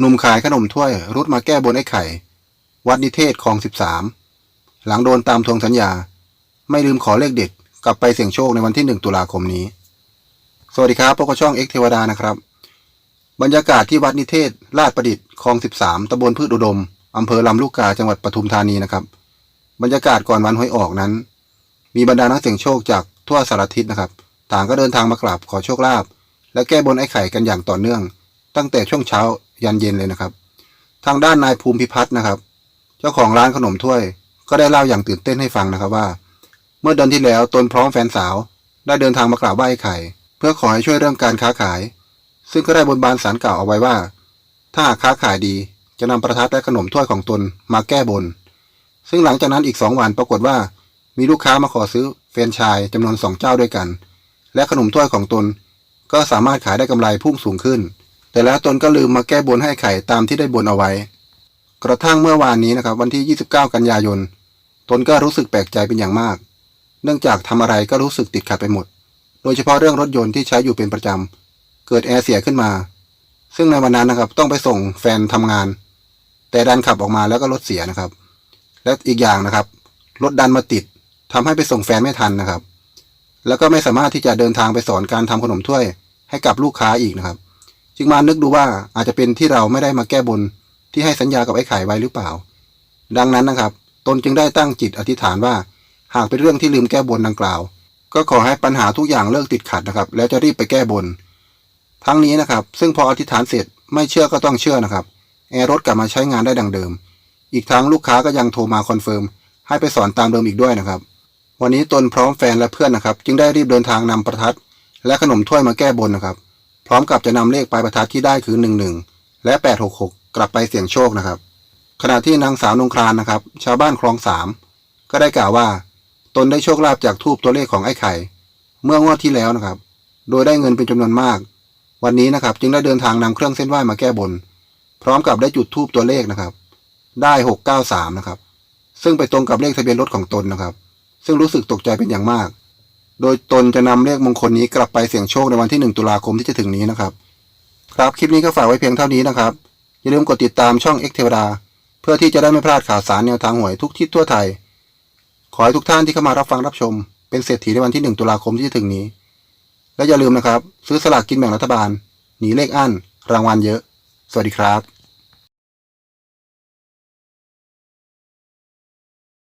หนุ่มขายขนมถ้วยรุดมาแก้บนไอ้ไข่ วัดนิเทศคลองสิบสามหลังโดนตามทวงสัญญา ไม่ลืมขอเลขเด็ด กลับไปเสี่ยงโชคในวันที่หนึ่งตุลาคมนี้ สวัสดีครับพวกบช่องเอ็กเทวดานะครับ บรรยากาศที่วัดนิเทศลาดประดิษฐ์คลองสิบสามตำบลพืชอุดมอำเภอลำลูกกาจังหวัดปทุมธานีนะครับ บรรยากาศก่อนวันหวยออกนั้น มีบรรดานักเสี่ยงโชคจากทั่วสารทิศนะครับ ต่างก็เดินทางมากราบขอโชคลาภและแก้บนไอ้ไข่กันอย่างต่อเนื่อง ตั้งแต่ช่วงเช้ายันเย็นเลยนะครับ ทางด้านนายภูมิพิพัฒน์นะครับ เจ้าของร้านขนมถ้วย ก็ได้เล่าอย่างตื่นเต้นให้ฟังนะครับว่า เมื่อเดือนที่แล้วตนพร้อมแฟนสาวได้เดินทางมากราบไหว้ไข่ เพื่อขอให้ช่วยเรื่องการค้าขาย ซึ่งก็ได้บนบานสารกล่าวเอาไว้ว่า ถ้าหากค้าขายดีจะนำประทัดและขนมถ้วยของตนมาแก้บน ซึ่งหลังจากนั้นอีกสองวันปรากฏว่า มีลูกค้ามาขอซื้อแฟรนชส์จำนวนสองเจ้าด้วยกัน และขนมถ้วยของตน ก็สามารถขายได้กำไรพุ่งสูงขึ้น แต่แล้วตนก็ลืมมาแก้บนให้ไข่ตามที่ได้บนเอาไว้ กระทั่งเมื่อวานนี้นะครับ วันที่ 29 กันยายน ตนก็รู้สึกแปลกใจเป็นอย่างมาก เนื่องจากทำอะไรก็รู้สึกติดขัดไปหมด โดยเฉพาะเรื่องรถยนต์ที่ใช้อยู่เป็นประจำเกิดแอร์เสียขึ้นมา ซึ่งในวันนั้นนะครับต้องไปส่งแฟนทำงาน แต่ดันขับออกมาแล้วก็รถเสียนะครับ และอีกอย่างนะครับรถดันมาติดทำให้ไปส่งแฟนไม่ทันนะครับ แล้วก็ไม่สามารถที่จะเดินทางไปสอนการทำขนมถ้วย ให้กับลูกค้าอีกนะครับ จึงมานึกดูว่าอาจจะเป็นที่เราไม่ได้มาแก้บนที่ให้สัญญากับไอ้ไข่ไว้หรือเปล่า ดังนั้นนะครับ ตนจึงได้ตั้งจิตอธิษฐานว่า หากเป็นเรื่องที่ลืมแก้บนดังกล่าว ก็ขอให้ปัญหาทุกอย่างเลิกติดขัดนะครับ แล้วจะรีบไปแก้บน ทั้งนี้นะครับ ซึ่งพออธิษฐานเสร็จไม่เชื่อก็ต้องเชื่อนะครับ แอร์รถกลับมาใช้งานได้ดังเดิม อีกทั้งลูกค้าก็ยังโทรมาคอนเฟิร์มให้ไปสอนตามเดิมอีกด้วยนะครับ วันนี้ตนพร้อมแฟนและเพื่อนนะครับ จึงได้รีบเดินทางนำประทัดและขนมถ้วยมาแก้บนนะครับ พร้อมกับจะนำเลขปลายประทัดที่ได้คือหนึ่งหนึ่งและแปดหกหกกลับไปเสี่ยงโชคนะครับ ขณะที่นางสาวนงครานนะครับ ชาวบ้านคลองสามก็ได้กล่าวว่า ตนได้โชคลาภจากทูบตัวเลขของไอ้ไข่ เมื่องวดที่แล้วนะครับ โดยได้เงินเป็นจำนวนมาก วันนี้นะครับ จึงได้เดินทางนำเครื่องเส้นไหว้มาแก้บน พร้อมกับได้จุดทูบตัวเลขนะครับ ได้หกเก้าสามนะครับ ซึ่งไปตรงกับเลขทะเบียนรถของตนนะครับ ซึ่งรู้สึกตกใจเป็นอย่างมาก โดยตนจะนำเลขมงคลนี้กลับไปเสี่ยงโชคในวันที่ 1 ตุลาคมที่จะถึงนี้นะครับ ครับคลิปนี้ก็ฝากไว้เพียงเท่านี้นะครับ อย่าลืมกดติดตามช่องเอ็กเทวดาเพื่อที่จะได้ไม่พลาดข่าวสารแนวทางหวยทุกทิศทั่วไทย ขอให้ทุกท่านที่เข้ามารับฟังรับชม เป็นเศรษฐีในวันที่ 1 ตุลาคมที่จะถึงนี้ และอย่าลืมนะครับ ซื้อสลากกินแบ่งรัฐบาลหนีเลขอั้นรางวัลเยอะ สวัสดีครับ